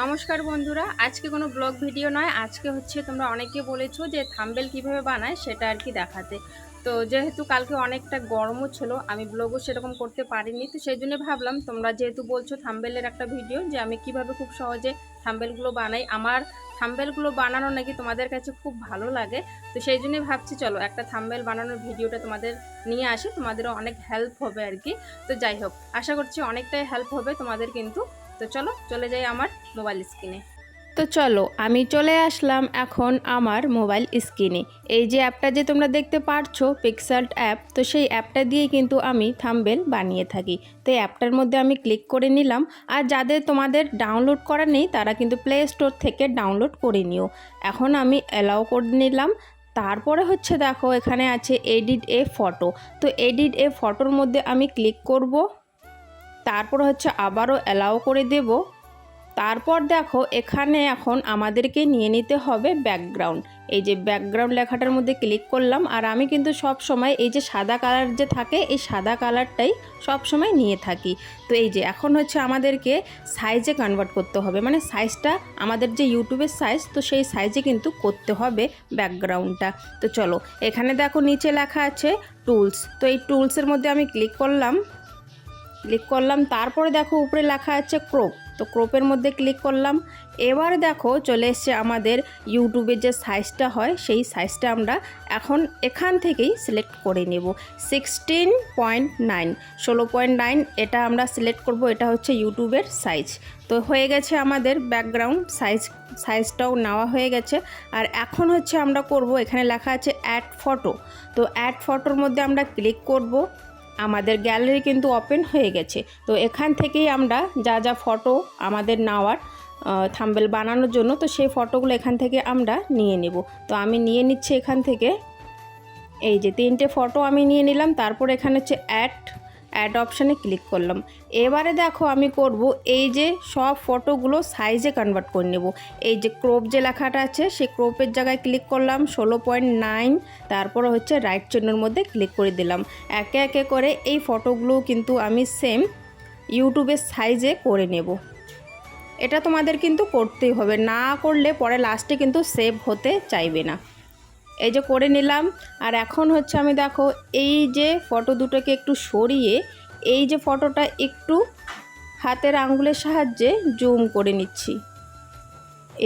নমস্কার বন্ধুরা, আজকে কোনো ব্লগ ভিডিও নয়, আজকে হচ্ছে তোমরা অনেকে বলেছ যে থাম্বেল কীভাবে বানায় সেটা আর কি দেখাতে। তো যেহেতু কালকে অনেকটা গরমও ছিল, আমি ব্লগও সেরকম করতে পারিনি, তো সেই জন্য ভাবলাম তোমরা যেহেতু বলছো থাম্বেলের একটা ভিডিও, যে আমি কীভাবে খুব সহজে থাম্বেলগুলো বানাই। আমার থাম্বেলগুলো বানানো নাকি তোমাদের কাছে খুব ভালো লাগে, তো সেই জন্যই ভাবছি চলো একটা থাম্বেল বানানোর ভিডিওটা তোমাদের নিয়ে আসি, তোমাদেরও অনেক হেল্প হবে আর কি। তো যাই হোক, আশা করছি অনেকটাই হেল্প হবে তোমাদের কিন্তু তো চলো, চলে যাই আমার মোবাইল স্ক্রিনে তো চলো, আমি চলে আসলাম এখন আমার মোবাইল স্ক্রিনে এই যে অ্যাপটা যে তোমরা দেখতে পারছ পিক্সাল্ট অ্যাপ তো সেই অ্যাপটা দিয়ে কিন্তু আমি থাম্বেল বানিয়ে থাকি। তো এই অ্যাপটার মধ্যে আমি ক্লিক করে নিলাম, আর যাদের তোমাদের ডাউনলোড করা নেই, তারা কিন্তু প্লে স্টোর থেকে ডাউনলোড করে নিও। এখন আমি অ্যালাউ করে নিলাম, তারপরে হচ্ছে দেখো, এখানে আছে এডিট এ ফটো তো এডিট এ ফটোর মধ্যে আমি ক্লিক করব। তারপর হচ্ছে আবারও অ্যালাউ করে দেব। তারপর দেখো, এখানে এখন আমাদেরকে নিয়ে নিতে হবে ব্যাকগ্রাউন্ড এই যে ব্যাকগ্রাউন্ড লেখাটার মধ্যে ক্লিক করলাম, আর আমি কিন্তু সব সময় এই যে সাদা কালার যে থাকে, এই সাদা কালারটাই সব সময় নিয়ে থাকি। তো এই যে এখন হচ্ছে আমাদেরকে সাইজে কনভার্ট করতে হবে। মানে সাইজটা আমাদের যে ইউটিউবের সাইজ তো সেই সাইজে কিন্তু করতে হবে ব্যাকগ্রাউন্ডটা তো চলো, এখানে দেখো নিচে লেখা আছে টুলস তো এই টুলসের মধ্যে আমি ক্লিক করলাম। ক্লিক করলাম, তারপরে দেখো উপরে লেখা আছে ক্রোপ তো ক্রোপের মধ্যে ক্লিক করলাম। এবার দেখো চলে এসছে আমাদের ইউটিউবের যে সাইজটা হয়, সেই সাইজটা আমরা এখন এখান থেকেই সিলেক্ট করে নেব। সিক্সটিন পয়েন্ট নাইন ষোলো পয়েন্ট নাইন এটা আমরা সিলেক্ট করব, এটা হচ্ছে ইউটিউবের সাইজ তো হয়ে গেছে আমাদের ব্যাকগ্রাউন্ড সাইজ সাইজটাও নেওয়া হয়ে গেছে। আর এখন হচ্ছে আমরা করব, এখানে লেখা আছে অ্যাড ফটো তো অ্যাড ফটোর মধ্যে আমরা ক্লিক করব। আমাদের গ্যালারি কিন্তু ওপেন হয়ে গেছে। তো এখান থেকেই আমরা যা যা ফটো আমাদের নেওয়ার থাম্বেল বানানোর জন্য, তো সেই ফটোগুলো এখান থেকে আমরা নিয়ে নেব। তো আমি নিয়ে নিচ্ছি এখান থেকে। এই যে তিনটে ফটো আমি নিয়ে নিলাম, তারপর এখানে হচ্ছে অ্যাড অ্যাড অপশানে ক্লিক করলাম। এবারে দেখো আমি করব এই যে সব ফটোগুলো সাইজে কনভার্ট করে নেব। এই যে ক্রোপ যে লেখাটা আছে, সেই ক্রোপের জায়গায় ক্লিক করলাম, ষোলো পয়েন্ট নাইন তারপরে হচ্ছে রাইট চিহ্নর মধ্যে ক্লিক করে দিলাম। একে একে করে এই ফটোগুলো কিন্তু আমি সেম ইউটিউবের সাইজে করে নেব। এটা তোমাদের কিন্তু করতেই হবে, না করলে পরে লাস্টে কিন্তু সেভ হতে চাইবে না। এই যে করে নিলাম। আর এখন হচ্ছে আমি দেখো এই যে ফটো দুটোকে একটু সরিয়ে এই যে ফটোটা একটু হাতের আঙ্গুলের সাহায্যে জুম করে নিচ্ছি।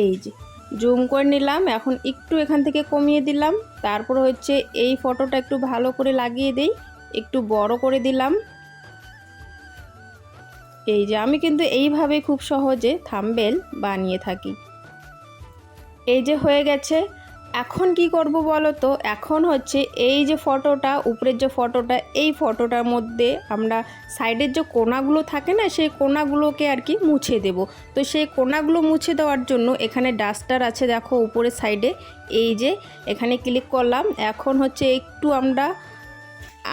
এই যে জুম করে নিলাম, এখন একটু এখান থেকে কমিয়ে দিলাম। তারপর হচ্ছে এই ফটোটা একটু ভালো করে লাগিয়ে দেই, একটু বড় করে দিলাম। এই যে আমি কিন্তু এইভাবে খুব সহজে থাম্বেল বানিয়ে থাকি। এই যে হয়ে গেছে। এখন কি করব বলো তো? এখন হচ্ছে এই যে ফটোটা, উপরের যে ফটোটা, এই ফটোটার মধ্যে আমরা সাইডের যে কোনাগুলো থাকে না, সেই কোনাগুলোকে আর কি মুছে দেব। তো সেই কোনাগুলো মুছে দেওয়ার জন্য এখানে ডাস্টার আছে দেখো উপরের সাইডে। এই যে এখানে ক্লিক করলাম, এখন হচ্ছে একটু আমরা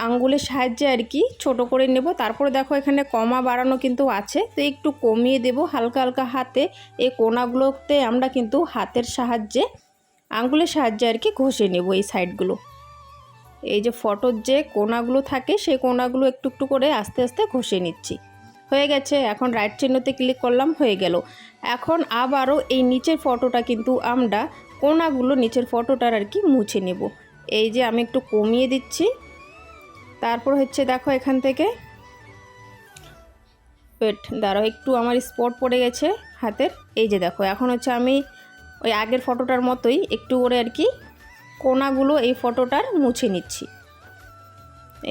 আঙ্গুলের সাহায্যে আর কি ছোট করে নেব। তারপরে দেখো এখানে কমা বাড়ানো কিন্তু আছে, তো একটু কমিয়ে দেব হালকা হালকা হাতে। এই কোনাগুলোতে আমরা কিন্তু হাতের সাহায্যে আঙ্গুলের সাহায্যে আর কি ঘষে নেব এই সাইডগুলো। এই যে ফটোর যে কোনাগুলো থাকে, সেই কোনাগুলো একটু একটু করে আস্তে আস্তে ঘষে নিচ্ছি। হয়ে গেছে, এখন রাইট চিহ্নতে ক্লিক করলাম, হয়ে গেল। এখন আবারও এই নিচের ফটোটা কিন্তু আমরা কোনাগুলো নিচের ফটোটার আর কি মুছে নেব। এই যে আমি একটু কমিয়ে দিচ্ছি। তারপর হচ্ছে দেখো এখান থেকে। পেট দাঁড়াও, একটু আমার স্পট পড়ে গেছে হাতের। এই যে দেখো, এখন হচ্ছে আমি ওই আগের ফটোটার মতোই একটু করে আর কি কোনাগুলো এই ফটোটার মুছে নিচ্ছি।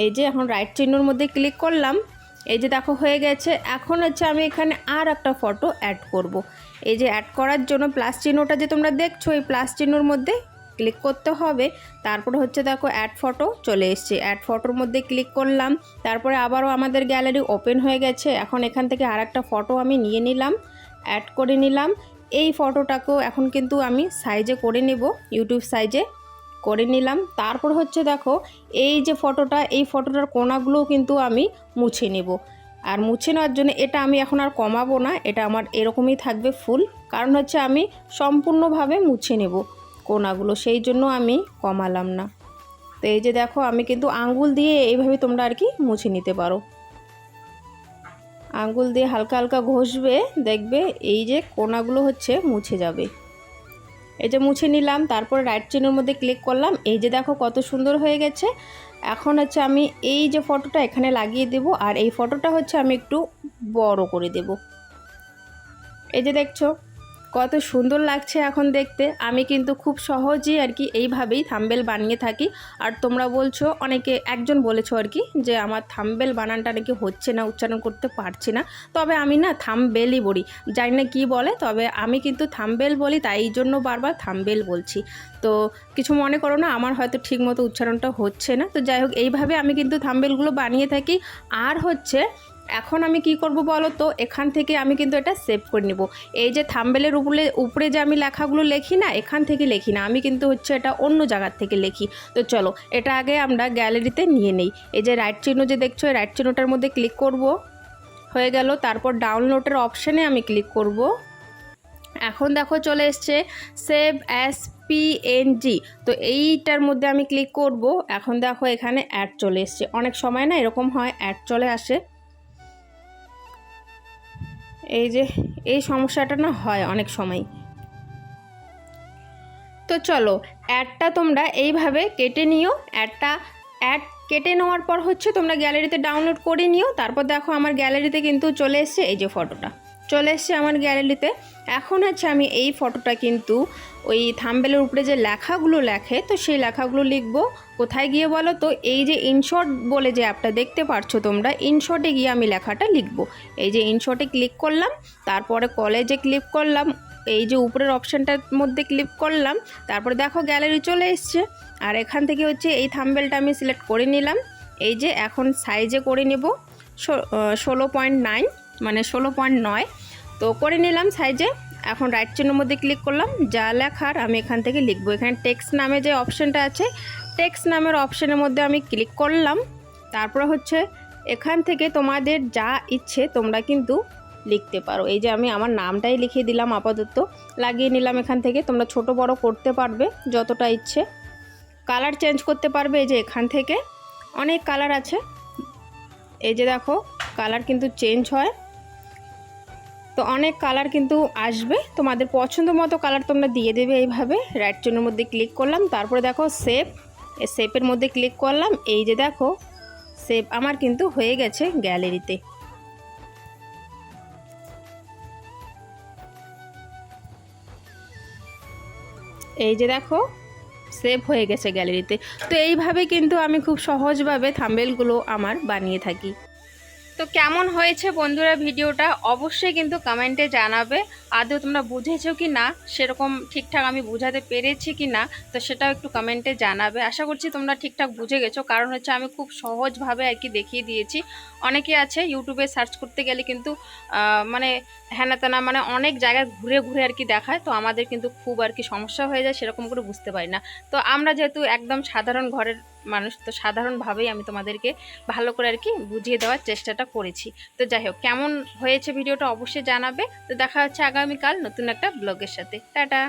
এই যে এখন রাইট চিহ্নর মধ্যে ক্লিক করলাম, এই যে দেখো হয়ে গেছে। এখন হচ্ছে আমি এখানে আর একটা ফটো অ্যাড করব। এই যে অ্যাড করার জন্য প্লাস চিহ্নটা যে তোমরা দেখছ, এই প্লাস চিহ্নর মধ্যে ক্লিক করতে হবে। তারপরে হচ্ছে দেখো অ্যাড ফটো চলে এসছে। অ্যাড ফটোর মধ্যে ক্লিক করলাম। তারপরে আবারও আমাদের গ্যালারি ওপেন হয়ে গেছে। এখন এখান থেকে আর একটা ফটো আমি নিয়ে নিলাম। অ্যাড করে নিলাম। এই ফটোটাকেও এখন কিন্তু আমি সাইজে করে নেব ইউটিউব সাইজে করে নিলাম। তারপর হচ্ছে দেখো, এই যে ফটোটা, এই ফটোটার কোনাগুলোও কিন্তু আমি মুছে নেব। আর মুছে নেওয়ার জন্য এটা আমি এখন আর কমাবো না, এটা আমার এরকমই থাকবে ফুল। কারণ হচ্ছে আমি সম্পূর্ণভাবে মুছে নেব কোনাগুলো, সেই জন্য আমি কমালাম না। তো এই যে দেখো, আমি কিন্তু আঙ্গুল দিয়ে এইভাবে তোমরা আর কি মুছে নিতে পারো। আঙ্গুল দিয়ে হালকা হালকা ঘষবে, দেখবে এই যে কোনাগুলো হচ্ছে মুছে যাবে। এই যে মুছে নিলাম, তারপর রাইট চেনের মধ্যে ক্লিক করলাম, এই যে দেখো কত সুন্দর হয়ে গেছে। এখন হচ্ছে আমি এই যে ফটোটা এখানে লাগিয়ে দেব, আর এই ফটোটা হচ্ছে আমি একটু বড় করে দেব। এই যে দেখছ কত সুন্দর লাগছে এখন দেখতে। আমি কিন্তু খুব সহজেই আর কি এইভাবেই থাম্বেল বানিয়ে থাকি। আর তোমরা বলছো, অনেকে একজন বলেছ আর কি যে আমার থাম্বেল বানানটা নাকি হচ্ছে না, উচ্চারণ করতে পারছি না। তবে আমি না থামবেলই বলি। জানি না কী বলে, তবে আমি কিন্তু থামবেল বলি, তাই জন্য বারবার থামবেল বলছি। তো কিছু মনে করো না, আমার হয়তো ঠিকমতো উচ্চারণটা হচ্ছে না। তো যাই হোক, এইভাবে আমি কিন্তু থামবেলগুলো বানিয়ে থাকি। আর হচ্ছে এখন আমি কি করব বলো তো? এখান থেকে আমি কিন্তু এটা সেভ করে নিব। এই যে থাম্বেলের উপরে উপরে যে আমি লেখাগুলো লেখি না, এখান থেকে লেখি না। আমি কিন্তু হচ্ছে এটা অন্য জায়গার থেকে লিখি। তো চলো, এটা আগে আমরা গ্যালারিতে নিয়ে নেই। এই যে রাইট চিহ্ন যে দেখছ, এই রাইট চিহ্নটার মধ্যে ক্লিক করব। হয়ে গেল। তারপর ডাউনলোডের অপশানে আমি ক্লিক করব। এখন দেখো চলে এসছে সেভ অ্যাস পিএনজি তো এইটার মধ্যে আমি ক্লিক করব। এখন দেখো এখানে অ্যাড চলে এসছে। অনেক সময় না এরকম হয় অ্যাড চলে আসে। এই যে, এই সমস্যাটা না হয় অনেক সময়। তো চলো, অ্যাডটা তোমরা এইভাবে কেটে নিও। অ্যাডটা, অ্যাড কেটে নেওয়ার পর হচ্ছে তোমরা গ্যালারিতে ডাউনলোড করে নিও। তারপর দেখো আমার গ্যালারিতে কিন্তু চলে এসছে এই যে ফটোটা চলে এসছে আমার গ্যালারিতে। এখন হচ্ছে আমি এই ফটোটা কিন্তু ওই থাম্বেলের উপরে যে লেখাগুলো লেখে, তো সেই লেখাগুলো লিখব। কোথায় গিয়ে বলো তো, এই যে ইনশর্ট বলে যে অ্যাপটা দেখতে পারছ তোমরা ইনশর্টে গিয়ে আমি লেখাটা লিখব। এই যে ইনশর্টে ক্লিক করলাম, তারপরে কলেজে ক্লিক করলাম, এই যে উপরের অপশানটার মধ্যে ক্লিক করলাম, তারপরে দেখো গ্যালারি চলে এসছে। আর এখান থেকে হচ্ছে এই থাম্বেলটা আমি সিলেক্ট করে নিলাম। এই যে এখন সাইজে করে নেব ষোলো পয়েন্ট নাইন মানে ষোলো পয়েন্ট নয়। তো করে নিলাম সাইজে এখন রাইট চিহ্নের মধ্যে ক্লিক করলাম। যা লেখার আমি এখান থেকে লিখব। এখানে টেক্সট নামে যে অপশানটা আছে টেক্সট নামের অপশানের মধ্যে আমি ক্লিক করলাম। তারপরে হচ্ছে এখান থেকে তোমাদের যা ইচ্ছে তোমরা কিন্তু লিখতে পারো। এই যে আমি আমার নামটাই লিখিয়ে দিলাম আপাতত। লাগিয়ে নিলাম এখান থেকে। তোমরা ছোট বড় করতে পারবে যতটা ইচ্ছে। কালার চেঞ্জ করতে পারবে এই যে এখান থেকে। অনেক কালার আছে। এই যে দেখো কালার কিন্তু চেঞ্জ হয়। তো অনেক কালার কিন্তু আসবে। তোমাদের পছন্দ মতো কালার তোমরা দিয়ে দেবে এইভাবে। রাইট চিহ্নের মধ্যে ক্লিক করলাম, তারপরে দেখো সেপ সেপের মধ্যে ক্লিক করলাম। এই যে দেখো সেপ আমার কিন্তু হয়ে গেছে গ্যালারিতে এই যে দেখো সেভ হয়ে গেছে গ্যালারিতে তো এইভাবে কিন্তু আমি খুব সহজভাবে থাম্বেলগুলো আমার বানিয়ে থাকি। তো কেমন হয়েছে বন্ধুরা ভিডিওটা অবশ্যই কিন্তু কমেন্টে জানাবে। আদৌ তোমরা বুঝেছ কি না? সেরকম ঠিকঠাক আমি বুঝাতে পেরেছি কি না? তো সেটাও একটু কমেন্টে জানাবে। আশা করছি তোমরা ঠিকঠাক বুঝে গেছো। কারণ হচ্ছে আমি খুব সহজভাবে আর কি দেখিয়ে দিয়েছি। অনেকে আছে ইউটিউবে সার্চ করতে গেলে কিন্তু মানে হ্যানা তেনা মানে অনেক জায়গায় ঘুরে ঘুরে আর কি দেখায়। তো আমাদের কিন্তু খুব আর কি সমস্যা হয়ে যায়, সেরকম করে বুঝতে পারি না। তো আমরা যেহেতু একদম সাধারণ ঘরের মানুষ তো সাধারণভাবেই আমি তোমাদেরকে ভালো করে আর কি বুঝিয়ে দেওয়ার চেষ্টাটা করেছি। তো যাই হোক, কেমন হয়েছে ভিডিওটা অবশ্যই জানাবে। তো দেখা হচ্ছে আগামীকাল নতুন একটা ব্লগের সাথে। টাটা!